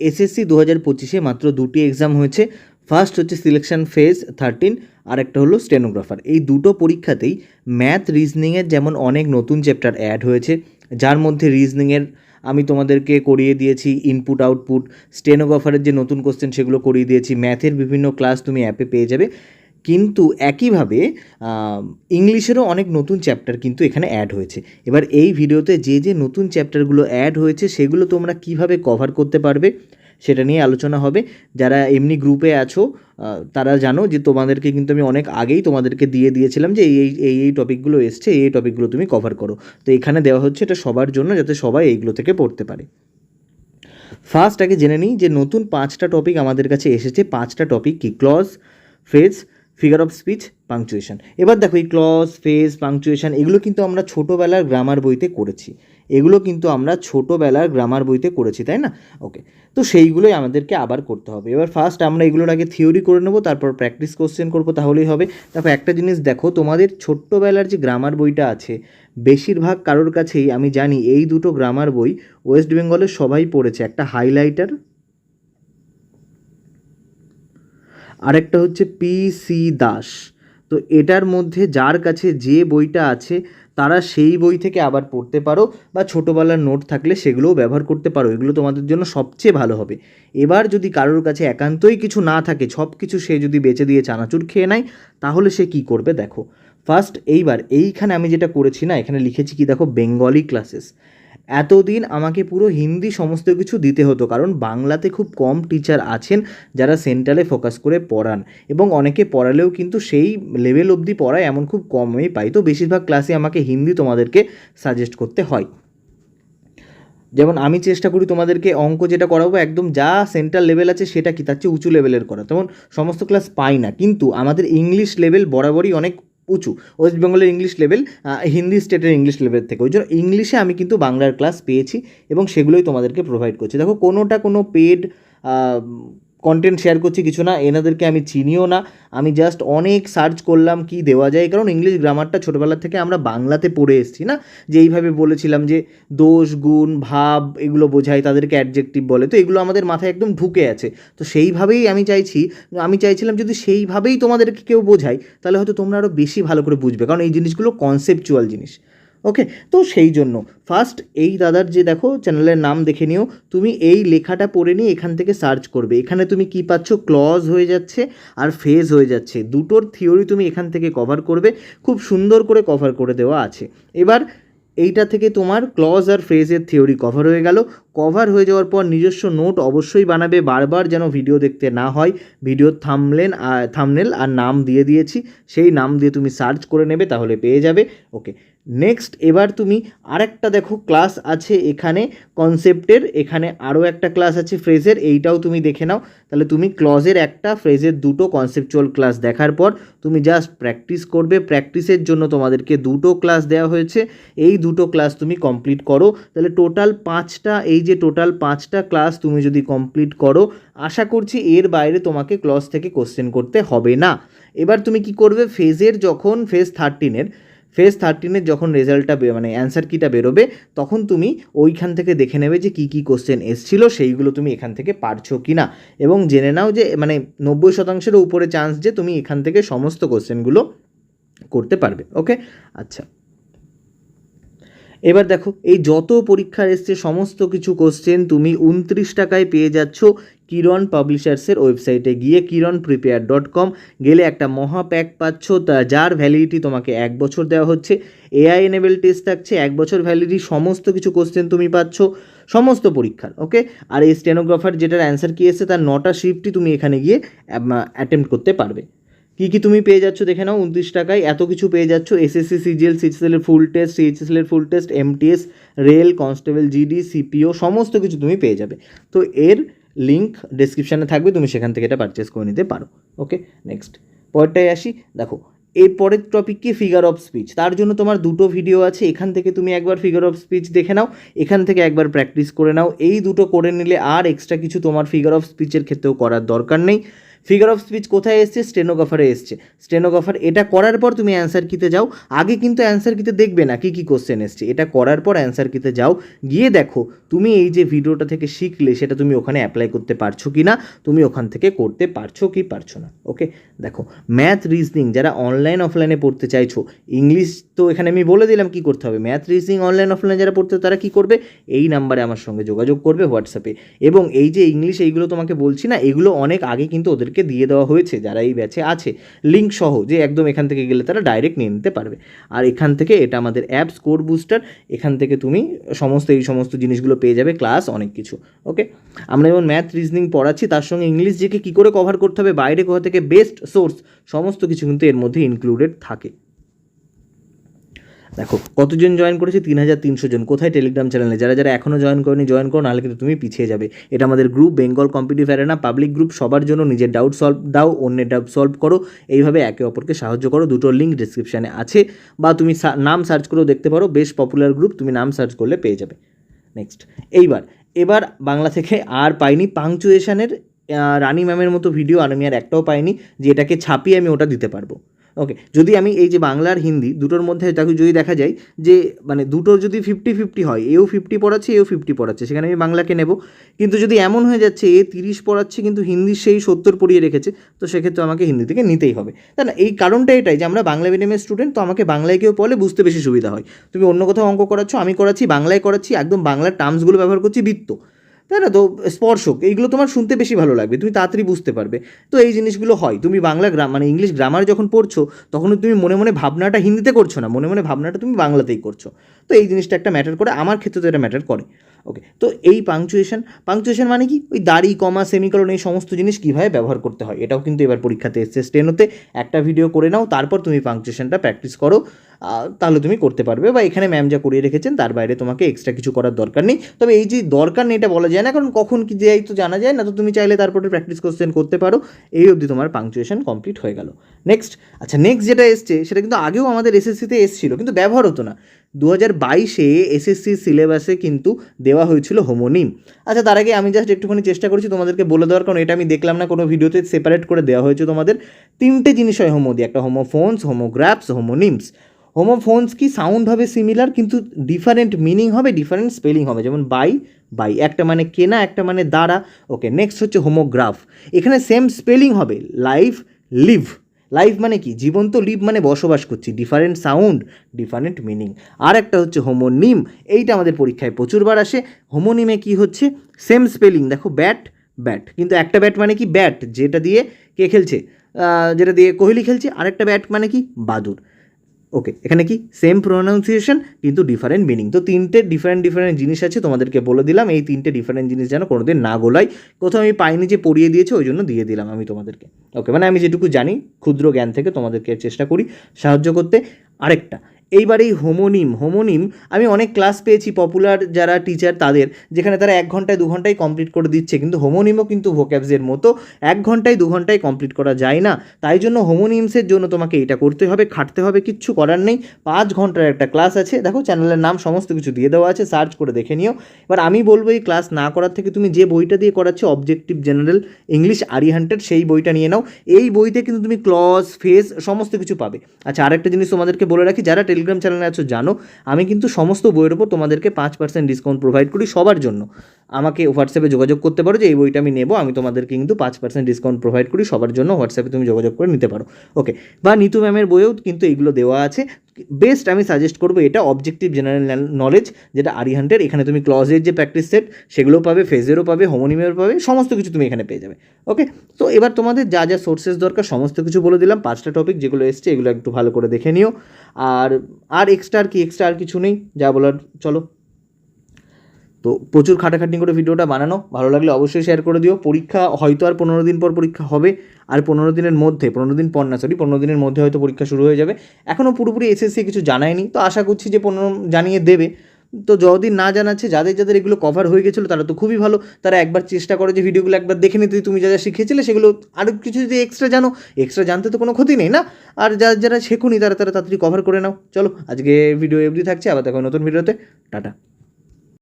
SSC দু হাজার পঁচিশে মাত্র দুটি এক্সাম হয়েছে। ফার্স্ট হচ্ছে সিলেকশন ফেজ থার্টিন আর একটা হলো স্টেনোগ্রাফার এই দুটো পরীক্ষাতেই ম্যাথ রিজনিংয়ের যেমন অনেক নতুন চ্যাপ্টার অ্যাড হয়েছে, যার মধ্যে রিজনিংয়ের আমি তোমাদেরকে করিয়ে দিয়েছি ইনপুট আউটপুট স্টেনোগ্রাফারের যে নতুন কোশ্চেন সেগুলো করিয়ে দিয়েছি ম্যাথের বিভিন্ন ক্লাস তুমি অ্যাপে পেয়ে যাবে। কিন্তু একইভাবে ইংলিশেরও অনেক নতুন চ্যাপ্টার কিন্তু এখানে অ্যাড হয়েছে। এবার এই ভিডিওতে যে যে নতুন চ্যাপ্টারগুলো অ্যাড হয়েছে, সেগুলো তোমরা কীভাবে কভার করতে পারবে, সেটা নিয়ে আলোচনা হবে। যারা এমনি গ্রুপে আছো তারা জানো যে, তোমাদেরকে কিন্তু আমি অনেক আগেই তোমাদেরকে দিয়ে দিয়েছিলাম যে, এই এই এই টপিকগুলো এসছে, এই টপিকগুলো তুমি কভার করো। তো এখানে দেওয়া হচ্ছে এটা সবার জন্য যাতে সবাই এইগুলো থেকে পড়তে পারে। ফার্স্ট আগে জেনে নিই যে, নতুন পাঁচটা টপিক আমাদের কাছে এসেছে। পাঁচটা টপিক কি? Clause phrase figure of speech punctuation এবার দেখো এই ক্লজ ফেজ পাংচুয়েশন এগুলো কিন্তু আমরা ছোটোবেলার গ্রামার বইতে করেছি। এগুলো কিন্তু আমরা ছোটোবেলার গ্রামার বইতে করেছি, তাই না? ওকে তো সেইগুলোই আমাদেরকে আবার করতে হবে। এবার ফার্স্ট আমরা এগুলোর আগে থিওরি করে নেব, তারপর প্র্যাকটিস কোশ্চেন করব, তাহলেই হবে। দেখো একটা জিনিস দেখো, তোমাদের ছোট্টবেলার যে গ্রামার বইটা আছে, বেশিরভাগ কারোর কাছেই আমি জানি এই দুটো গ্রামার বই ওয়েস্ট বেঙ্গলের সবাই পড়েছে, একটা হাইলাইটার আরেকটা হচ্ছে পি সি দাস। তো এটার মধ্যে যার কাছে যে বইটা আছে, তারা সেই বই থেকে আবার পড়তে পারো বা ছোটোবেলার নোট থাকলে সেগুলোও ব্যবহার করতে পারো। এগুলো তোমাদের জন্য সবচেয়ে ভালো হবে। এবার যদি কারোর কাছে একান্তই কিছু না থাকে, সব কিছু সে যদি বেচে দিয়ে চানাচুর খেয়ে নেয়, তাহলে সে কি করবে? দেখো ফার্স্ট এইবার এইখানে আমি যেটা করেছি না, এখানে লিখেছি কি দেখো বেঙ্গলি ক্লাসেস এতদিন আমাকে পুরো হিন্দি সমস্ত কিছু দিতে হতো, কারণ বাংলাতে খুব কম টিচার আছেন যারা সেন্ট্রালে ফোকাস করে পড়ান। এবং অনেকে পড়ালেও কিন্তু সেই লেভেল অবধি পড়ায়, এমন খুব কমই পাই। তো বেশিরভাগ ক্লাসে আমাকে হিন্দি তোমাদেরকে সাজেস্ট করতে হয়। যেমন আমি চেষ্টা করি তোমাদেরকে অঙ্ক যেটা করাবো, একদম যা সেন্ট্রাল লেভেল আছে সেটা কি, তার চেয়ে উঁচু লেভেলের করা। তেমন সমস্ত ক্লাস পাই না। কিন্তু আমাদের ইংলিশ লেভেল বরাবরই অনেক উঁচু। ওয়েস্ট বেঙ্গলের ইংলিশ লেভেল হিন্দি স্টেটের ইংলিশ লেভেল থেকে। ওই জন্য ইংলিশে আমি কিন্তু বাংলার ক্লাস পেয়েছি এবং সেগুলোই তোমাদেরকে প্রোভাইড করছি। দেখো, কোনোটা কোনো পেড কন্টেন্ট শেয়ার করছি কিছু না, এনাদেরকে আমি চিনিও না। আমি জাস্ট অনেক সার্চ করলাম কি দেওয়া যায়, কারণ ইংলিশ গ্রামারটা ছোটোবেলা থেকে আমরা বাংলাতে পড়ে এসেছি না? যে এইভাবে বলেছিলাম যে দোষ, গুণ, ভাব এগুলো বোঝায়, তাদেরকে অ্যাডজেক্টিভ বলে। তো এগুলো আমাদের মাথায় একদম ঢুকে আছে। তো সেইভাবেই আমি চাইছি, আমি চাইছিলাম যদি সেইভাবেই তোমাদেরকে কেউ বোঝায়, তাহলে হয়তো তোমরা আরও বেশি ভালো করে বুঝবে। কারণ এই জিনিসগুলো কনসেপচুয়াল জিনিস। ওকে তো সেই জন্য ফার্স্ট এই দাদার যে দেখো চ্যানেলের নাম দেখে নিও, তুমি এই লেখাটা পড়ে নিয়ে এখান থেকে সার্চ করবে। এখানে তুমি কি পাচ্ছ? ক্লজ হয়ে যাচ্ছে আর ফেজ হয়ে যাচ্ছে। দুটোর থিওরি তুমি এখান থেকে কভার করবে। খুব সুন্দর করে কভার করে দেওয়া আছে। এবার এইটা থেকে তোমার ক্লজ আর ফ্রেজের থিওরি কভার হয়ে গেল। কভার হয়ে যাওয়ার পর নিজস্ব নোট অবশ্যই বানাবে। বারবার যেন ভিডিও দেখতে না হয়। ভিডিওর থামলেন আর থামনেল আর নাম দিয়ে দিয়েছি। সেই নাম দিয়ে তুমি সার্চ করে নেবে, তাহলে পেয়ে যাবে। ওকে নেক্সট এবার তুমি আরেকটা দেখো ক্লাস আছে এখানে কনসেপ্টের এখানে আরও একটা ক্লাস আছে ফ্রেজের এইটাও তুমি দেখে নাও। তাহলে তুমি ক্লজের একটা ফ্রেজের দুটো কনসেপচুয়াল ক্লাস দেখার পর তুমি জাস্ট প্র্যাকটিস করবে। প্র্যাকটিসের জন্য তোমাদেরকে দুটো ক্লাস দেওয়া হয়েছে। এই দুটো ক্লাস তুমি কমপ্লিট করো। তাহলে টোটাল পাঁচটা, এই যে টোটাল পাঁচটা ক্লাস তুমি যদি কমপ্লিট করো, আশা করছি এর বাইরে তোমাকে ক্লস থেকে কোশ্চেন করতে হবে না। এবার তুমি কি করবে? ফেজের যখন ফেজ থার্টিনের ফেজ থার্টিনের যখন রেজাল্টটা মানে অ্যান্সার কিটা বেরোবে, তখন তুমি ওইখান থেকে দেখে নেবে যে কী কী কোশ্চেন এসছিল, সেইগুলো তুমি এখান থেকে পারছ কি না এবং জেনে নাও যে মানে নব্বই শতাংশের উপরে চান্স যে তুমি এখান থেকে সমস্ত কোশ্চেনগুলো করতে পারবে ওকে আচ্ছা। এবার দেখো, এই যত পরীক্ষার এসছে, সমস্ত কিছু কোশ্চেন তুমি উনত্রিশ টাকায় পেয়ে যাচ্ছ। কিরণ পাবলিশার্সের ওয়েবসাইটে গিয়ে কিরণ প্রিপেয়ার ডট কম গেলে একটা মহা প্যাক পাচ্ছ, তা যার ভ্যালিডিটি তোমাকে এক বছর দেওয়া হচ্ছে। এআই এনেবেল টেস্ট থাকছে, এক বছর ভ্যালিডিটি সমস্ত কিছু কোশ্চেন তুমি পাচ্ছ, সমস্ত পরীক্ষার ওকে আর এই স্টেনোগ্রাফার যেটার অ্যান্সার কী এসেছে, তার নটা শিফটই তুমি এখানে গিয়ে অ্যাটেম্প্ট করতে পারবে। কী কী তুমি পেয়ে যাচ্ছ দেখে নাও, উনত্রিশ টাকায় এত কিছু পেয়ে যাচ্ছ এসএসসি সিজিএল সিএচএসএলের full test সিএইচএসএলের full test MTS rail constable GD CPO সমস্ত কিছু তুমি পেয়ে যাবে। তো এর লিঙ্ক ডিসক্রিপশানে থাকবে, তুমি সেখান থেকে এটা পারচেস করে নিতে পারো। ওকে নেক্সট পরেরটায় আসি। দেখো এর পরের টপিক কি? ফিগার অফ স্পিচ তার জন্য তোমার দুটো ভিডিও আছে, এখান থেকে তুমি একবার ফিগার অফ স্পিচ দেখে নাও, এখান থেকে একবার প্র্যাকটিস করে নাও। এই দুটো করে নিলে আর এক্সট্রা কিছু তোমার ফিগার অফ স্পিচের ক্ষেত্রেও করার দরকার নেই। ফিগার অফ স্পিচ কোথায় এসছে? স্টেনোগ্রাফারে এসছে। স্টেনোগ্রাফার এটা করার পর তুমি অ্যান্সার কিতে যাও। আগে কিন্তু অ্যান্সার কিতে দেখবে না কী কী কোশ্চেন এসছে। এটা করার পর অ্যান্সার কিতে যাও। গিয়ে দেখো, তুমি এই যে ভিডিওটা থেকে শিখলে, সেটা তুমি ওখানে অ্যাপ্লাই করতে পারছ কি না তুমি ওখান থেকে করতে পারছ কি পারছ না? ওকে দেখো ম্যাথ রিজনিং যারা অনলাইন অফলাইনে পড়তে চাইছো ইংলিশ তো এখানে আমি বলে দিলাম কি করতে হবে। ম্যাথ রিজনিং অনলাইন অফলাইনে যারা পড়তে তারা কি করবে? এই নাম্বারে আমার সঙ্গে যোগাযোগ করবে হোয়াটসঅ্যাপে এবং এই যে ইংলিশ এইগুলো তোমাকে বলছি না, এগুলো অনেক আগে কিন্তু ওদেরকে দিয়ে দেওয়া হয়েছে, যারা এই ব্যাচে আছে লিঙ্ক সহ যে একদম এখান থেকে গেলে তারা ডাইরেক্ট নিয়ে নিতে পারবে। আর এখান থেকে এটা আমাদের অ্যাপস কোড বুস্টার এখান থেকে তুমি সমস্ত, এই সমস্ত জিনিসগুলো পেয়ে যাবে ক্লাস অনেক কিছু ওকে আমরা যেমন ম্যাথ রিজনিং পড়াচ্ছি, তার সঙ্গে ইংলিশ জিকে কী করে কভার করতে হবে, বাইরে কোথা থেকে বেস্ট সোর্স সমস্ত কিছু কিন্তু এর মধ্যে ইনক্লুডেড থাকে। দেখো, কতজন জয়েন করেছে? তিন হাজার তিনশো জন। কোথায় টেলিগ্রাম চ্যানেলে যারা যারা এখনও জয়েন করেনি জয়েন করো, নাহলে কিন্তু তুমি পিছিয়ে যাবে। এটা আমাদের group Bengal competitive arena public group সবার জন্য নিজের ডাউট সলভ দাও, অন্যের ডাউট সলভ করো। এইভাবে একে অপরকে সাহায্য করো। দুটোর লিঙ্ক ডিসক্রিপশানে আছে। বা তুমি নাম সার্চ করেও দেখতে পারো। বেশ পপুলার গ্রুপ তুমি নাম সার্চ করলে পেয়ে যাবে। নেক্সট এইবার, এবার বাংলা থেকে আর পাইনি। পাংচুয়েশানের রানি ম্যামের মতো ভিডিও আর আমি আর একটাও পাইনি, যে এটাকে ছাপিয়ে আমি ওটা দিতে পারব। ওকে যদি আমি এই যে বাংলা আর হিন্দি দুটোর মধ্যে তাকে যদি দেখা যায় যে মানে দুটোর যদি ফিফটি ফিফটি হয়, এও ফিফটি পড়াচ্ছে, এও ফিফটি পড়াচ্ছে, সেখানে আমি বাংলাকে নেব। কিন্তু যদি এমন হয়ে যাচ্ছে, এ তিরিশ পড়াচ্ছে, কিন্তু হিন্দি সেই সত্তর পড়িয়ে রেখেছে, তো সেক্ষেত্রে আমাকে হিন্দি থেকে নিতেই হবে। তাই না? এই কারণটা এটাই যে, আমরা বাংলা মিডিয়ামের স্টুডেন্ট তো আমাকে বাংলায় কেউ পড়লে বুঝতে বেশি সুবিধা হয়। তুমি অন্য কোথাও অঙ্ক করাচ্ছ, আমি করাচ্ছি, বাংলায় করাচ্ছি, একদম বাংলার টার্মসগুলো ব্যবহার করছি বৃত্ত। তাই না, তো স্পর্শক, এইগুলো তোমার শুনতে বেশি ভালো লাগবে, তুমি তাড়াতাড়ি বুঝতে পারবে। তো এই জিনিসগুলো হয়, তুমি বাংলা গ্রাম মানে ইংলিশ গ্রামার যখন পড়ছো তখন তুমি মনে মনে ভাবনাটা হিন্দিতে করছ না, মনে মনে ভাবনাটা তুমি বাংলাতেই করছ। তো এই জিনিসটা একটা ম্যাটার করে, আমার ক্ষেত্রে তো এটা ম্যাটার করে। ওকে তো এই পাংচুয়েশন পাংচুয়েশন মানে কি? ওই দাড়ি কমা সেমিকলন এই সমস্ত জিনিস কীভাবে ব্যবহার করতে হয়, এটাও কিন্তু এবার পরীক্ষাতে এসছে। স্টেনোতে একটা ভিডিও করে নাও, তারপর তুমি পাংচুয়েশনটা প্র্যাকটিস করো তাহলে তুমি করতে পারবে। বা এখানে ম্যাম যা করিয়ে রেখেছেন, তার বাইরে তোমাকে এক্সট্রা কিছু করার দরকার নেই। তবে এই যে দরকার নেই, এটা বলা যায় না, কারণ কখন কি যাই তো জানা যায় না, তো তুমি চাইলে তারপরে প্র্যাকটিস কোশ্চেন করতে পারো। এই অবধি তোমার পাংচুয়েশন কমপ্লিট হয়ে গেল। নেক্সট আচ্ছা নেক্সট যেটা এসছে, সেটা কিন্তু আগেও আমাদের এসএসসিতে এসেছিল, কিন্তু ব্যবহার হতো না। দু হাজার বাইশে এসএসসি সিলেবাসে কিন্তু দেওয়া হয়েছিল হোমোনিম। আচ্ছা তার আগে আমি জাস্ট একটুখানি চেষ্টা করছি তোমাদেরকে বলে দেওয়ার, কারণ এটা আমি দেখলাম না, কোনো ভিডিওতে সেপারেট করে দেওয়া হয়েছে তোমাদের। তিনটে জিনিস হয় হোমো দিয়ে, একটা হোমোফোনস হোমোগ্রাফস হোমোনিমস হোমোফোনস কি সাউন্ড হবে সিমিলার কিন্তু ডিফারেন্ট মিনিং হবে ডিফারেন্ট স্পেলিং হবে, যেমন বাই বাই একটা মানে কেনা, একটা মানে দাঁড়া ওকে নেক্সট হচ্ছে হোমোগ্রাফ এখানে সেম স্পেলিং হবে লাইফ লিভ লাইফ মানে কি? জীবন্ত লিভ মানে বসবাস করছি। ডিফারেন্ট সাউন্ড ডিফারেন্ট মিনিং আর একটা হচ্ছে হোমোনিম এইটা আমাদের পরীক্ষায় প্রচুরবার আসে। হোমোনিমে কি হচ্ছে? সেম স্পেলিং দেখো ব্যাট ব্যাট কিন্তু একটা ব্যাট মানে কি? ব্যাট যেটা দিয়ে কে খেলছে? যেটা দিয়ে কোহলি খেলছে। আরেকটা ব্যাট মানে কি? বাদুর ওকে এখানে কি? সেম প্রোনাউন্সিয়েশন কিন্তু ডিফারেন্ট মিনিং তো তিনটে ডিফারেন্ট ডিফারেন্ট জিনিস আছে, তোমাদেরকে বলে দিলাম, এই তিনটে ডিফারেন্ট জিনিস যেন কোনোদিন না গোলাই কোথাও আমি পাইনি যে পড়িয়ে দিয়েছে, ওই জন্য দিয়ে দিলাম আমি তোমাদেরকে। ওকে মানে আমি যেটুকু জানি, ক্ষুদ্র জ্ঞান থেকে তোমাদেরকে চেষ্টা করি সাহায্য করতে। আরেকটা এইবার এই হোমোনিম। হোমোনিম, আমি অনেক ক্লাস পেয়েছি পপুলার যারা টিচার তাদের, যেখানে তারা এক ঘন্টায় দু ঘন্টায় কমপ্লিট করে দিচ্ছে, কিন্তু হোমোনিমও কিন্তু ভোক্যাবসের মতো, এক ঘন্টায় দু ঘন্টায় কমপ্লিট করা যায় না। তাই জন্য হোমোনিমসের জন্য তোমাকে এটা করতে হবে, খাটতে হবে, কিচ্ছু করার নেই। পাঁচ ঘণ্টার একটা ক্লাস আছে, দেখো চ্যানেলের নাম সমস্ত কিছু দিয়ে দেওয়া আছে সার্চ করে দেখে নিও। এবার আমি বলব এই ক্লাস না করার থেকে তুমি যে বইটা দিয়ে করাচ্ছে অবজেক্টিভ জেনারেল ইংলিশ আরি হান্টেড সেই বইটা নিয়ে নাও। এই বইতে কিন্তু তুমি ক্লজ ফেস সমস্ত কিছু পাবে। আচ্ছা আরেকটা জিনিস তোমাদেরকে বলে রাখি, যারা টেলিগ্রাম চ্যানেলে আছো, জানো, আমি কিন্তু সমস্ত বইয়ের ওপর তোমাদেরকে পাঁচ পার্সেন্ট ডিসকাউন্ট প্রোভাইড করি সবার জন্য। আমাকে হোয়াটসঅ্যাপে যোগাযোগ করতে পারো যে, এই বইটা আমি নেব, আমি তোমাদেরকে কিন্তু পাঁচ পার্সেন্ট ডিসকাউন্ট প্রোভাইড করি, সবার জন্য হোয়াটসঅ্যাপে তুমি যোগাযোগ করে নিতে পারো। ওকে বা নিতু ম্যামের বইয়েও কিন্তু এইগুলো দেওয়া আছে। বেস্ট আমি সাজেস্ট করব এটা অবজেক্টিভ জেনারেল নলেজ যেটা আরিহান্টের এখানে তুমি ক্লজের যে প্র্যাকটিস সেট সেগুলোও পাবে ফেজেরও পাবে হোমোনিমেরও পাবে, সমস্ত কিছু তুমি এখানে পেয়ে যাবে। ওকে তো এবার তোমাদের যা যা সোর্সেস দরকার, সমস্ত কিছু বলে দিলাম। পাঁচটা টপিক যেগুলো এসছে, এগুলো একটু ভালো করে দেখে নিও। আর আর এক্সট্রা আর কি এক্সট্রা আর কিছু নেই? যা বলার, চলো। তো প্রচুর খাটাখাটনি করে ভিডিওটা বানানো। ভালো লাগলে অবশ্যই শেয়ার করে দিও। পরীক্ষা হয়তো আর পনেরো দিন পর পরীক্ষা হবে। আর পনেরো দিনের মধ্যে, পনেরো দিন পর না সরি পনেরো দিনের মধ্যে হয়তো পরীক্ষা শুরু হয়ে যাবে। এখনও পুরোপুরি এসএসসি কিছু জানায়নি। তো আশা করছি যে পনেরো জানিয়ে দেবে। তো যতদিন না জানাচ্ছে, যাদের যাদের এগুলো কভার হয়ে গেছিল, তারা তো খুবই ভালো। তারা একবার চেষ্টা করে যে ভিডিওগুলো একবার দেখে নিতে তুমি যা যা শিখেছিলে, সেগুলো আরও কিছু যদি এক্সট্রা জানো এক্সট্রা জানতে তো কোনো ক্ষতি নেই না? আর যারা যারা শেখুনি, তারা তারা তাড়াতাড়ি কভার করে নাও। চলো, আজকে ভিডিও এমনি থাকছে। আবার দেখো নতুন ভিডিওতে টাটা।